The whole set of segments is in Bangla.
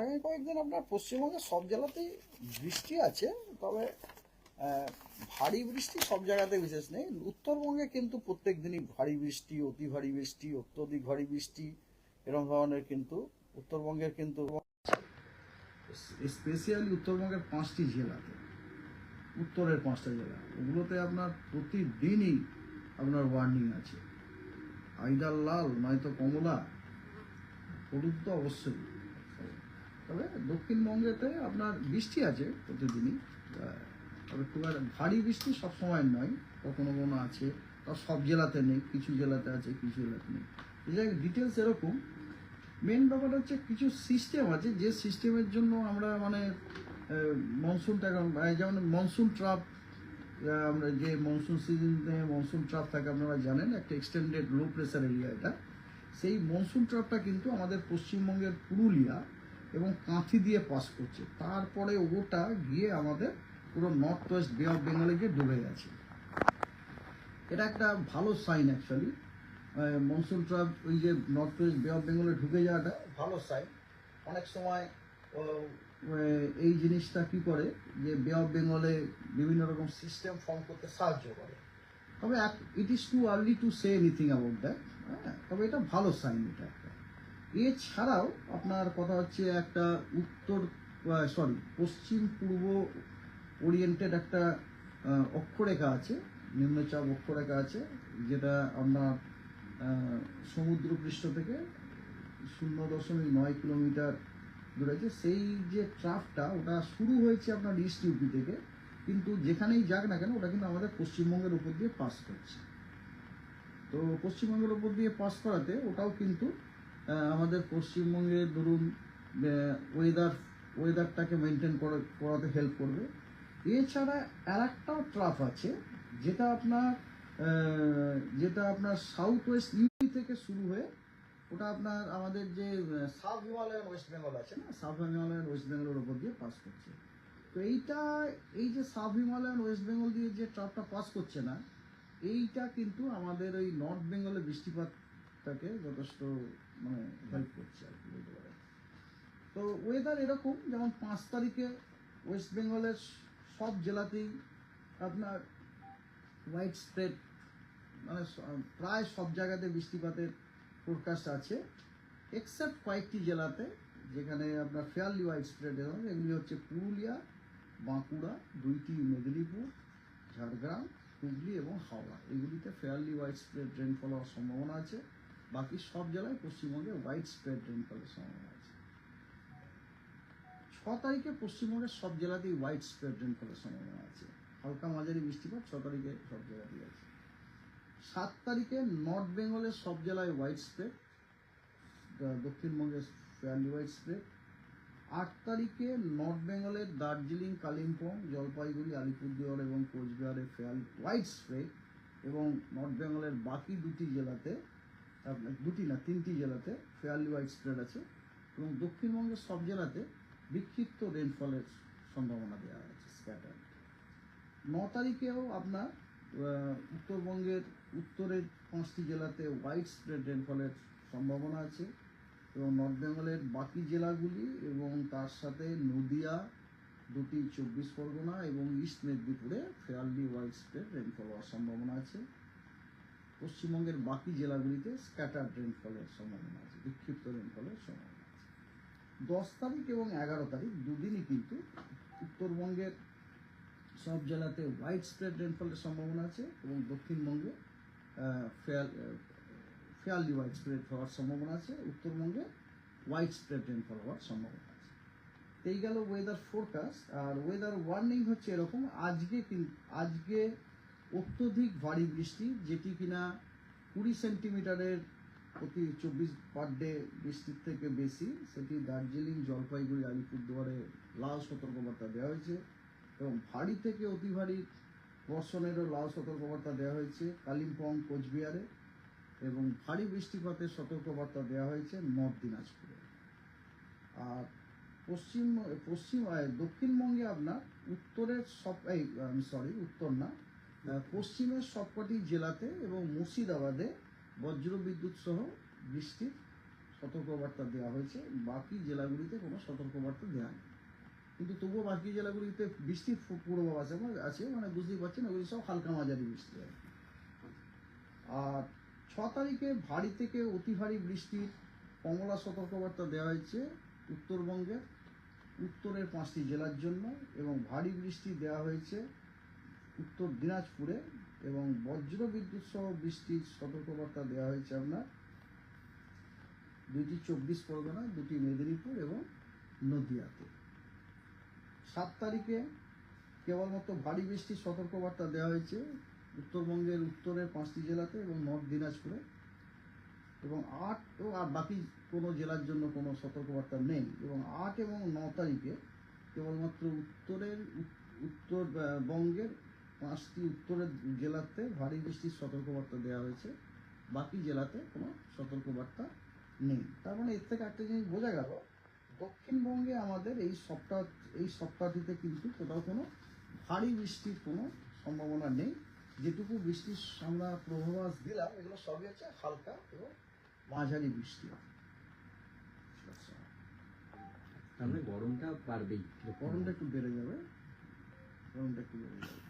আগামী কয়েকদিন আপনার পশ্চিমবঙ্গের সব জেলাতেই বৃষ্টি আছে, তবে ভারী বৃষ্টি সব জায়গাতে বিশেষ নেই। উত্তরবঙ্গে কিন্তু প্রত্যেক দিনই ভারী বৃষ্টি, অতি ভারী বৃষ্টি, অত্যধিক ভারী বৃষ্টি এরকম ধরনের কিন্তু উত্তরবঙ্গের কিন্তু স্পেশালি উত্তরবঙ্গের পাঁচটি জেলাতে, উত্তরের পাঁচটা জেলা, ওগুলোতে আপনার প্রতিদিনই আপনার ওয়ার্নিং আছে। আইদার লাল, নয়তো কমলা, হলুদ তো অবশ্যই। তবে দক্ষিণবঙ্গেতে আপনার বৃষ্টি আছে প্রতিদিনই। তবে খুব আর ভারী বৃষ্টি সবসময় নয়। কখনো কখনো আছে। তা সব জেলাতে নেই। কিছু জেলাতে আছে, কিছু জেলাতে নেই। ডিটেলস এরকম। মেন ব্যাপারটা হচ্ছে কিছু সিস্টেম আছে। যে সিস্টেমের জন্য আমরা মানে মনসুনটা যেমন মনসুন ট্রাপ আমরা যে মনসুন সিজনে মনসুন ট্রাপ থাকে, আপনারা জানেন, একটা এক্সটেন্ডেড লো প্রেসার এরিয়া এটা। সেই মনসুন ট্রাপটা কিন্তু আমাদের পশ্চিমবঙ্গের পুরুলিয়া এবং কাঁথি দিয়ে পাস করছে। তারপরে ওটা গিয়ে আমাদের পুরো নর্থ ওয়েস্ট বে অফ বেঙ্গলে গিয়ে ডুবে গেছে। এটা একটা ভালো সাইন অ্যাকচুয়ালি মনসুন ট্রাপ ওই যে নর্থ ওয়েস্ট বে অফ বেঙ্গলে ঢুকে যাওয়াটা ভালো সাইন অনেক সময় এই জিনিসটা কি করে যে বে অফ বেঙ্গলে বিভিন্ন রকম সিস্টেম ফর্ম করতে সাহায্য করে। তবে it is too early to say anything about that হ্যাঁ তবে এটা ভালো সাইন এটা। এছাড়াও আপনার কথা হচ্ছে একটা উত্তর সরি পশ্চিম পূর্ব ওরিয়েন্টেড একটা অক্ষরেখা আছে, নিম্নচাপ অক্ষরেখা আছে, যেটা আপনার সমুদ্রপৃষ্ঠ থেকে শূন্য দশমিক নয় কিলোমিটার দূরে আছে। সেই যে ট্রাফটা, ওটা শুরু হয়েছে আপনার ইস্ট ইউপি থেকে, কিন্তু যেখানেই যাক না কেন, ওটা কিন্তু আমাদের পশ্চিমবঙ্গের উপর দিয়ে পাস করছে। তো পশ্চিমবঙ্গের উপর দিয়ে পাস করাতে ওটাও কিন্তু আমাদের পশ্চিমবঙ্গে ধরুন ওয়েদার ওয়েদারটাকে মেনটেন করাতে হেল্প করবে। এছাড়া আর একটাও ট্রাফ আছে, যেটা আপনার যেটা আপনার সাউথ ওয়েস্ট ইউপি থেকে শুরু হয়ে, ওটা আপনার আমাদের যে সাব হিমালয়ান ওয়েস্ট বেঙ্গল আছে না? সাব হিমালয়ান ওয়েস্ট বেঙ্গলের উপর দিয়ে পাস করছে। তো এইটা, এই যে সাব হিমালয়ান ওয়েস্ট বেঙ্গল দিয়ে যে ট্রাফটা পাস করছে না, এইটা কিন্তু আমাদের ওই নর্থ বেঙ্গলে বৃষ্টিপাতটাকে যথেষ্ট মানে হেল্প করছে আর কি, বলতে তো ওয়েদার এরকম, যেমন পাঁচ তারিখে ওয়েস্ট বেঙ্গলের সব জেলাতেই আপনার হোয়াইট স্প্রেড মানে প্রায় সব জায়গাতে বৃষ্টিপাতের ফোরকাস্ট আছে এক্সেপ্ট কয়েকটি জেলাতে, যেখানে আপনার ফেয়ারলি হোয়াইট স্প্রেড এগুলি হচ্ছে পুরুলিয়া, বাঁকুড়া, দুইটি মেদিনীপুর, ঝাড়গ্রাম, হুগলি এবং হাওড়া। এগুলিতে ফেয়ারলি হোয়াইট স্প্রেড রেনফল হওয়ার সম্ভাবনা আছে। বাকি সব জেলায় পশ্চিমবঙ্গে হোয়াইট স্প্রেড রেনফলের সম্ভাবনা আছে। ছ তারিখে পশ্চিমবঙ্গের সব জেলাতেই হোয়াইট স্প্রেড রেনফলের সম্ভাবনা আছে। হালকা মাঝারি বৃষ্টিপাত ছ তারিখে সব জায়গাতেই আছে। সাত তারিখে নর্থ বেঙ্গলের সব জেলায় হোয়াইট স্প্রেড দক্ষিণবঙ্গের ফেয়ারলি হোয়াইট স্প্রেড আট তারিখে নর্থ বেঙ্গলের দার্জিলিং, কালিম্পং, জলপাইগুড়ি, আলিপুরদুয়ার এবং কোচবিহারে ফেয়ার হোয়াইট স্প্রেড এবং নর্থ বেঙ্গলের বাকি দুটি জেলাতে দুটি না, তিনটি জেলাতে ফেয়ারলি ওয়াইড স্প্রেড আছে এবং দক্ষিণবঙ্গের সব জেলাতে বিক্ষিপ্ত রেনফলের সম্ভাবনা দেওয়া আছে স্ক্যাটার ন তারিখেও আপনার উত্তরবঙ্গের উত্তরের পাঁচটি জেলাতে ওয়াইড স্প্রেড রেনফলের সম্ভাবনা আছে এবং নর্থ বেঙ্গলের বাকি জেলাগুলি এবং তার সাথে নদিয়া দুটি চব্বিশ পরগনা এবং ইস্ট মেদিনীপুরে ফেয়ারলি হোয়াইট স্প্রেড রেনফল হওয়ার সম্ভাবনা আছে। পশ্চিমবঙ্গের বাকি জেলাগুলিতে স্ক্যাটার্ড রেনফলের সম্ভাবনা আছে, বিক্ষিপ্ত রেনফলের সম্ভাবনা আছে। দশ তারিখ এবং এগারো তারিখ দুদিনই কিন্তু উত্তরবঙ্গের সব জেলাতে হোয়াইট স্প্রেড রেনফলের সম্ভাবনা আছে এবং দক্ষিণবঙ্গে ফেয়ার ফেয়ারলি হোয়াইট স্প্রেড হওয়ার সম্ভাবনা আছে, উত্তরবঙ্গে হোয়াইট স্প্রেড রেনফল হওয়ার সম্ভাবনা আছে। এই গেল ওয়েদার ফোরকাস্ট আর ওয়েদার ওয়ার্নিং হচ্ছে এরকম, আজকে কিন্তু আজকে অত্যধিক ভারী বৃষ্টি, যেটি কিনা কুড়ি সেন্টিমিটারের প্রতি চব্বিশ পার ডে বৃষ্টির থেকে বেশি। সেটি দার্জিলিং জলপাইগুড়ি, আলিপুরদুয়ারে লাল সতর্কবার্তা দেওয়া হয়েছে এবং ভারী থেকে অতি ভারী বর্ষণেরও লাল সতর্কবার্তা দেওয়া হয়েছে কালিম্পং, কোচবিহারে এবং ভারী বৃষ্টিপাতের সতর্কবার্তা দেওয়া হয়েছে নর্থ দিনাজপুরে। আর পশ্চিম পশ্চিম দক্ষিণবঙ্গে আপনার উত্তরের সব, এই সরি উত্তর না পশ্চিমের সবকটি জেলাতে এবং মুর্শিদাবাদে বজ্র বিদ্যুৎ সহ বৃষ্টির সতর্কবার্তা দেওয়া হয়েছে। বাকি জেলাগুলিতে কোনো সতর্কবার্তা দেওয়া নেই। কিন্তু তবুও বাকি জেলাগুলিতে বৃষ্টির পূর্বাভাস আমার আছে মানে বুঝতেই পারছেন, ওগুলি সব হালকা মাঝারি বৃষ্টি হয়। আর ছ তারিখে ভারী থেকে অতি ভারী বৃষ্টির কমলা সতর্কবার্তা দেওয়া হয়েছে উত্তরবঙ্গের উত্তরের পাঁচটি জেলার জন্য এবং ভারী বৃষ্টি দেওয়া হয়েছে উত্তর দিনাজপুরে এবং বজ্র বিদ্যুৎ সহ বৃষ্টির সতর্কবার্তা দেওয়া হয়েছে আপনার। দুইটি চব্বিশ পরগনা, দুটি মেদিনীপুর এবং নদিয়াতে। সাত তারিখে কেবলমাত্র ভারী বৃষ্টির সতর্কবার্তা দেওয়া হয়েছে উত্তরবঙ্গের উত্তরের পাঁচটি জেলাতে এবং নর্থ দিনাজপুরে। এবং আট ও আর বাকি কোনো জেলার জন্য কোনো সতর্কবার্তা নেই। এবং আট এবং ন তারিখে কেবলমাত্র উত্তরের উত- উত্তরবঙ্গের পাঁচটি উত্তরের জেলাতে ভারী বৃষ্টির সতর্কবার্তা দেওয়া হয়েছে। বাকি জেলাতে কোনো সতর্কবার্তা নেই। তার মানে এর থেকে একটা জিনিস বোঝা গেল দক্ষিণবঙ্গে আমাদের এই সপ্তাহ এই সপ্তাহটিতে কিন্তু কোথাও কোনো ভারী বৃষ্টির কোনো সম্ভাবনা নেই। যেটুকু বৃষ্টির আমরা পূর্বাভাস দিলাম এগুলো সবই হচ্ছে হালকা এবং মাঝারি বৃষ্টি। তার মানে গরমটা বাড়বেই। গরমটা একটু বেড়ে যাবে। গরমটা একটু বেড়ে যাবে।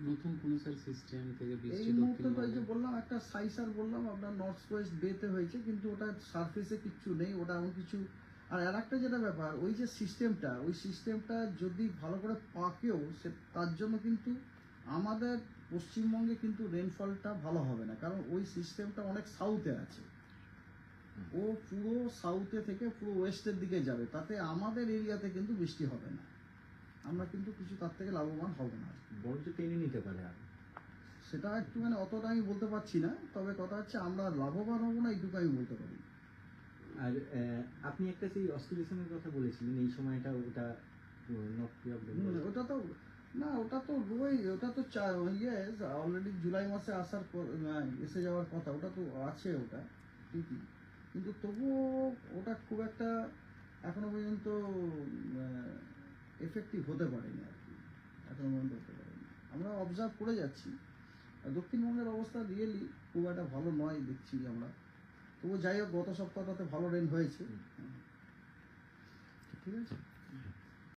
নতুন কোন স্যার সিস্টেম থেকে এই বৃষ্টি মুহূর্তে তো এই যে বললাম একটা সাইসার বললাম আপনার নর্থ ওয়েস্ট বেতে হয়েছে কিন্তু ওটা সারফেসে কিচ্ছু নেই ওটা এমন কিছু। আর আর একটা যেটা ব্যাপার ওই যে সিস্টেমটা ওই সিস্টেমটা যদি ভালো করে পাকেও সে তার জন্য কিন্তু আমাদের পশ্চিমবঙ্গে কিন্তু রেনফলটা ভালো হবে না কারণ ওই সিস্টেমটা অনেক সাউথে আছে। ও পুরো সাউথে থেকে পুরো ওয়েস্টের দিকে যাবে তাতে আমাদের এরিয়াতে কিন্তু বৃষ্টি হবে না। আমরা কিন্তু কিছু তার থেকে লাভবান হব না। বরঞ্চ টেনে নিতে পারে আর। সেটা একটু মানে অতটা আমি বলতে পারছি না তবে কথা হচ্ছে আমরা লাভবান হব না এইটুকু আমি বলতে পারি। আর আপনি একটা সেই অস্ট্রেলিয়ানের কথা বলেছিলেন এই সময়টা ওটা ওটা তো না ওটা তো রোই ওটা তো ইয়ে অলরেডি জুলাই মাসে আসার পর- এসে যাওয়ার কথা ওটা তো আছে ওটা ঠিকই। কিন্তু তবুও ওটা খুব একটা এখনও পর্যন্ত এফেক্টিভ হতে পারেনি আর কি এখনও পর্যন্ত হতে পারেনি। আমরা অবজার্ভ করে যাচ্ছি। আর দক্ষিণবঙ্গের অবস্থা রিয়েলি খুব একটা ভালো নয় দেখছি আমরা। তবু যাই হোক গত সপ্তাহটাতে ভালো রেন হয়েছে। ঠিক আছে?